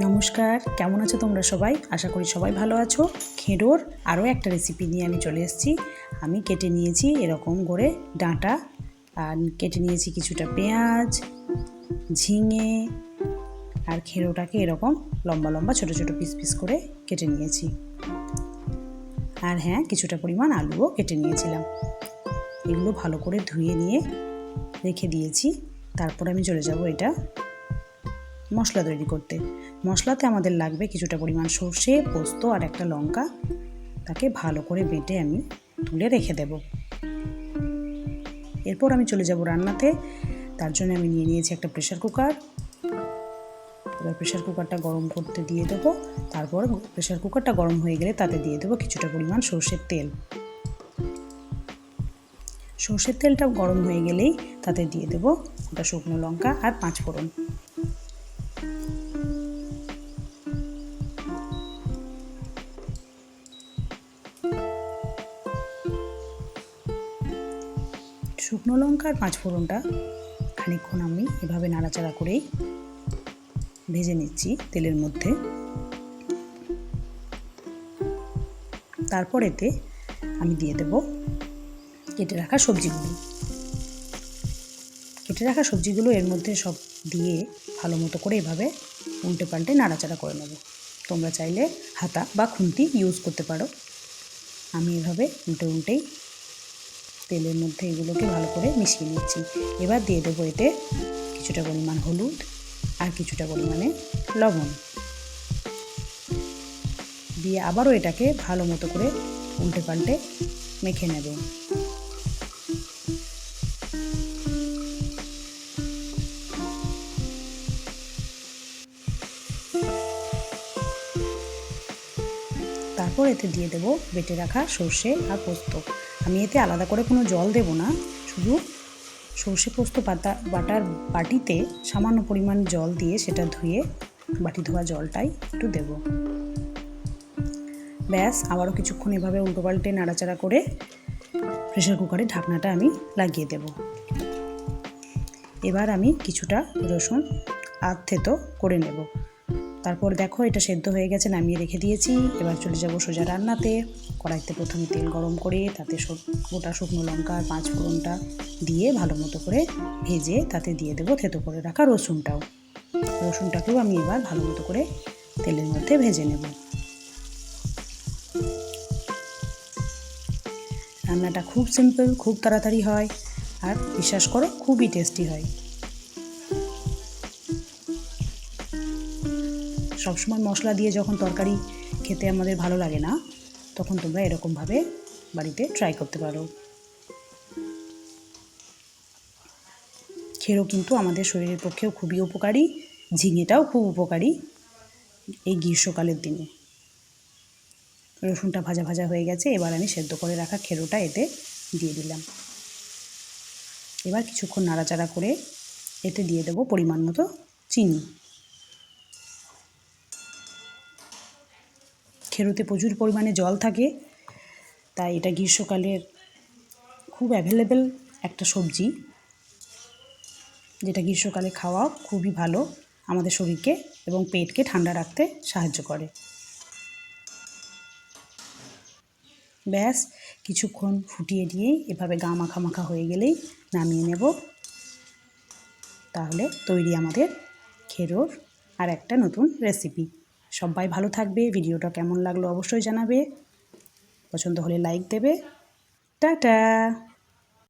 নমস্কার, কেমন আছো তোমরা সবাই? আশা করি সবাই ভালো আছো। খেঁড়োর আরও একটা রেসিপি নিয়ে আমি চলে এসেছি। আমি কেটে নিয়েছি এরকম করে ডাঁটা। আর কেটে নিয়েছি কিছুটা পেঁয়াজ, ঝিঙে, আর খেঁড়োটাকে এরকম লম্বা লম্বা ছোট ছোট পিস পিস করে কেটে নিয়েছি। আর হ্যাঁ কিছুটা পরিমাণ আলুও কেটে নিয়েছিলাম। এগুলো ভালো করে ধুয়ে নিয়ে রেখে দিয়েছি। তারপর আমি চলে যাব এটা মশলা তৈরি করতে। মশলাতে আমাদের লাগবে কিছুটা পরিমাণ সর্ষে, পোস্ত আর একটা লঙ্কা। তাকে ভালো করে বেটে আমি তুলে রেখে দেব। এরপর আমি চলে যাব রান্নাতে। তার জন্য আমি নিয়ে নিয়েছি একটা প্রেশার কুকার। এবার প্রেশার কুকারটা গরম করতে দিয়ে দেবো। তারপর প্রেশার কুকারটা গরম হয়ে গেলে তাতে দিয়ে দেবো কিছুটা পরিমাণ সর্ষের তেল। সর্ষের তেলটা গরম হয়ে গেলেই তাতে দিয়ে দেবো ওটা শুকনো লঙ্কা আর পাঁচ ফোড়ন। শুকনো লঙ্কা আর পাঁচ ফোড়নটা খানিকক্ষণ আমি এভাবে নাড়াচাড়া করেই ভেজে নিচ্ছি তেলের মধ্যে। তারপর এতে আমি দিয়ে দেব কেটে রাখা সবজিগুলো। কেটে রাখা সবজিগুলো এর মধ্যে সব দিয়ে ভালো মতো করে এভাবে উল্টে পাল্টে নাড়াচাড়া করে নেব। তোমরা চাইলে হাতা বা খুন্তি ইউজ করতে পারো। আমি এভাবে উল্টে উল্টেই তেলের মধ্যে এগুলোকে ভালো করে মিশিয়ে নিচ্ছি। এবার দিয়ে দেবো এতে কিছুটা পরিমাণ হলুদ আর কিছুটা পরিমাণে লবণ। দিয়ে আবারও এটাকে ভালো মতো করে উল্টে পাল্টে মেখে নেব। তারপর এতে দিয়ে দেবো বেটে রাখা সর্ষে আর পোস্ত। আমি এতে আলাদা করে কোনো জল দেব না। শুধু সর্ষে পোস্ত পাতা, বাটার বাটিতে সামান্য পরিমাণ জল দিয়ে সেটা ধুয়ে বাটি ধোয়া জলটাই একটু দেব। ব্যাস, আবারও কিছুক্ষণ এভাবে উল্টো পাল্টে নাড়াচাড়া করে প্রেশার কুকারে ঢাকনাটা আমি লাগিয়ে দেব। এবার আমি কিছুটা রসুন আধ থেতো করে নেব। তারপর দেখো এটা সেদ্ধ হয়ে গেছে, নামিয়ে রেখে দিয়েছি। এবার চলে যাব সোজা রান্নাতে। কড়াইতে প্রথমে তেল গরম করে তাতে গোটা শুকনো লঙ্কা আর পাঁচ ফোড়নটা দিয়ে ভালো মতো করে ভেজে তাতে দিয়ে দেবো থেতো করে রাখা রসুনটাও। রসুনটাকেও আমি এবার ভালো মতো করে তেলের মধ্যে ভেজে নেব। রান্নাটা খুব সিম্পল খুব তাড়াতাড়ি হয় আর বিশ্বাস করো খুবই টেস্টি হয়। সবসময় মশলা দিয়ে যখন তরকারি খেতে আমাদের ভালো লাগে না, তখন তোমরা এরকমভাবে বাড়িতে ট্রাই করতে পারো। খেরো কিন্তু আমাদের শরীরের পক্ষেও খুবই উপকারী, ঝিঙেটাও খুব উপকারী এই গ্রীষ্মকালের দিনে। রসুনটা ভাজা ভাজা হয়ে গেছে, এবার আমি সেদ্ধ করে রাখা খেরোটা এতে দিয়ে দিলাম। এবার কিছুক্ষণ নাড়াচাড়া করে এতে দিয়ে দেবো পরিমাণ মতো চিনি। খেরোতে প্রচুর পরিমাণে জল থাকে। তাই এটা গ্রীষ্মকালের খুব অ্যাভেলেবেল একটা সবজি। যেটা গ্রীষ্মকালে খাওয়া খুবই ভালো আমাদের শরীরকে এবং পেটকে ঠান্ডা রাখতে সাহায্য করে। ব্যাস, কিছুক্ষণ ফুটিয়ে দিয়েই এভাবে গা মাখা মাখা হয়ে গেলেই নামিয়ে নেব। তাহলে তৈরি আমাদের খেরোর আর একটা নতুন রেসিপি সবাই ভালো থাকবে ভিডিওটা কেমন লাগল অবশ্যই জানাবে। পছন্দ হলে লাইক দেবে। টাটা!